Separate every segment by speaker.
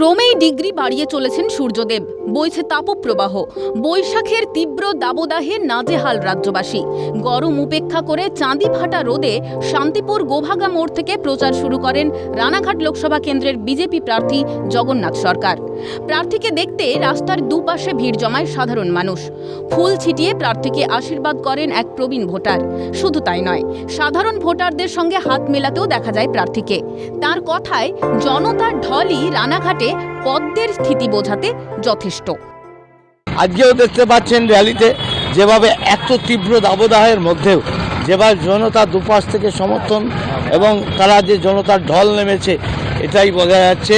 Speaker 1: ক্রমেই ডিগ্রি বাড়িয়ে চলেছেন সূর্যদেব। বইছে তাপপ্রবাহ। বৈশাখের তীব্র দাবদাহে নাজেহাল রাজ্যবাসী। গরম উপেক্ষা করে চাঁদি ফাটা রোদে শান্তিপুর গোভাগা মোড় থেকে প্রচার শুরু করেন রানাঘাট লোকসভা কেন্দ্রের বিজেপি প্রার্থী জগন্নাথ সরকার। প্রার্থীকে দেখতে রাস্তার দুপাশে ভিড় জমায় সাধারণ মানুষ। ফুল ছিটিয়ে প্রার্থীকে আশীর্বাদ করেন এক প্রবীণ ভোটার। শুধু তাই নয়, সাধারণ ভোটারদের সঙ্গে হাত মেলাতেও দেখা যায় প্রার্থীকে। তার কথায় জনতার ঢলই রানাঘাটে পদ্মের স্থিতি বোঝাতে যথেষ্ট।
Speaker 2: আজকেও দেখতে পাচ্ছেন র্যালিতে যেভাবে এত তীব্র দাবদাহের মধ্যেও যেভাবে জনতা দুপাশ থেকে সমর্থন এবং তারা যে জনতার ঢল নেমেছে এটাই বোঝা যাচ্ছে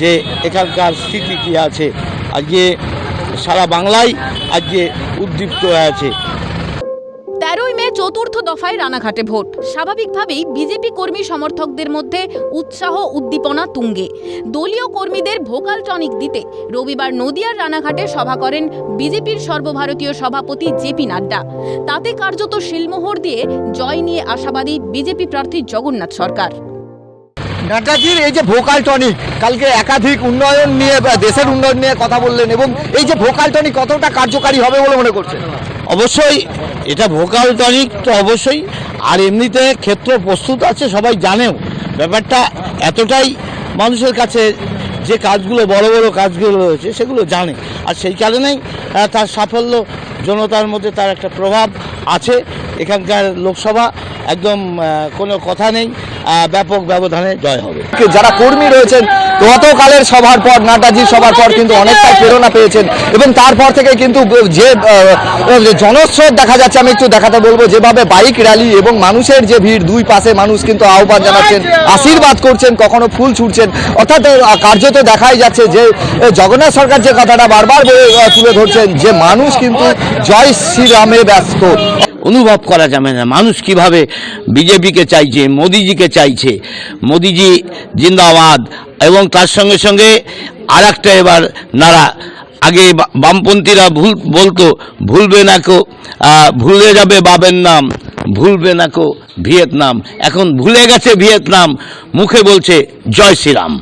Speaker 2: যে এখানকার স্থিতি কী আছে। আজকে সারা বাংলায় আজকে উদ্দীপ্ত হয়ে আছে।
Speaker 1: তেরোই মে চতুর্থ দফায় রানাঘাটে ভোট। স্বাভাবিকভাবেই বিজেপি কর্মী সমর্থকদের মধ্যে উৎসাহ, উদ্দীপনা তুঙ্গে। দলীয় কর্মীদের ভোকাল টনিক দিতে রবিবার নদিয়ার রানাঘাটে সভা করেন বিজেপির সর্বভারতীয় সভাপতি জেপি নাড্ডা। তাতে কার্যত শিলমোহর দিয়ে জয় নিয়ে আশাবাদী বিজেপি প্রার্থী জগন্নাথ সরকার।
Speaker 3: নাড্ডাজির এই যে ভোকাল টনিক, কালকে একাধিক উন্নয়ন নিয়ে দেশের উন্নয়ন নিয়ে কথা বললেন এবং এই যে ভোকাল টনিক কতটা কার্যকারী হবে বলে মনে করছেন?
Speaker 2: অবশ্যই এটা ভোকাল টনিক তো অবশ্যই। আর এমনিতে ক্ষেত্র প্রস্তুত আছে, সবাই জানেও। ব্যাপারটা এতটাই মানুষের কাছে যে কাজগুলো, বড় বড় কাজগুলো রয়েছে, সেগুলো জানে। আর সেই কারণেই তার সাফল্য, জনতার মধ্যে তার একটা প্রভাব আছে। এখানকার লোকসভা একদম কোনো কথা নেই ব্যাপক ব্যবধানে জয় হবে।
Speaker 3: যারা কর্মী রয়েছেন, গতকালের সভার পর নাড্ডাজির সভার পর কিন্তু অনেকটাই প্রেরণা পেয়েছেন এবং তারপর থেকে কিন্তু যে জনস্রোত দেখা যাচ্ছে, আমি একটু দেখাতে বলব, যেভাবে বাইক র্যালি এবং মানুষের যে ভিড়, দুই পাশে মানুষ কিন্তু আহ্বান জানাচ্ছেন, আশীর্বাদ করছেন, কখনো ফুল ছুটছেন। অর্থাৎ কার্যত দেখাই যাচ্ছে যে জগন্নাথ সরকার যে কথাটা বারবার তুলে ধরছেন, যে মানুষ কিন্তু জয় শ্রীরামে ব্যস্ত।
Speaker 2: অনুভব করা যাবে না। মানুষ কীভাবে বিজেপিকে চাইছে, মোদিজিকে চাইছে? মোদিজি জিন্দাবাদ এবং তার সঙ্গে সঙ্গে আর একটা এবার নারা, আগে বামপন্থীরা ভুল বলতো, ভুলবে না কো ভুলে যাবে বাবের নাম, ভুলবে না কো ভিয়েতনাম। এখন ভুলে গেছে ভিয়েতনাম, মুখে বলছে, জয় শ্রীরাম।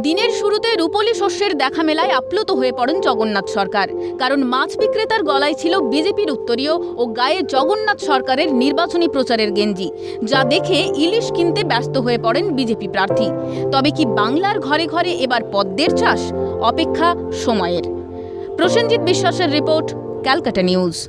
Speaker 1: দিনের শুরুতে রূপলী শস্যের দেখা মেলায় আপ্লুত হয়ে পড়েন জগন্নাথ সরকার। কারণ মাছ বিক্রেতার গলায় ছিল বিজেপির উত্তরীয় ও গায়ে জগন্নাথ সরকারের নির্বাচনী প্রচারের গেঞ্জি, যা দেখে ইলিশ কিনতে ব্যস্ত হয়ে পড়েন বিজেপি প্রার্থী। তবে কি বাংলার ঘরে ঘরে এবার পদ্মের চাষ? অপেক্ষা সময়ের। প্রসেনজিৎ বিশ্বাসের রিপোর্ট, ক্যালকাটা নিউজ।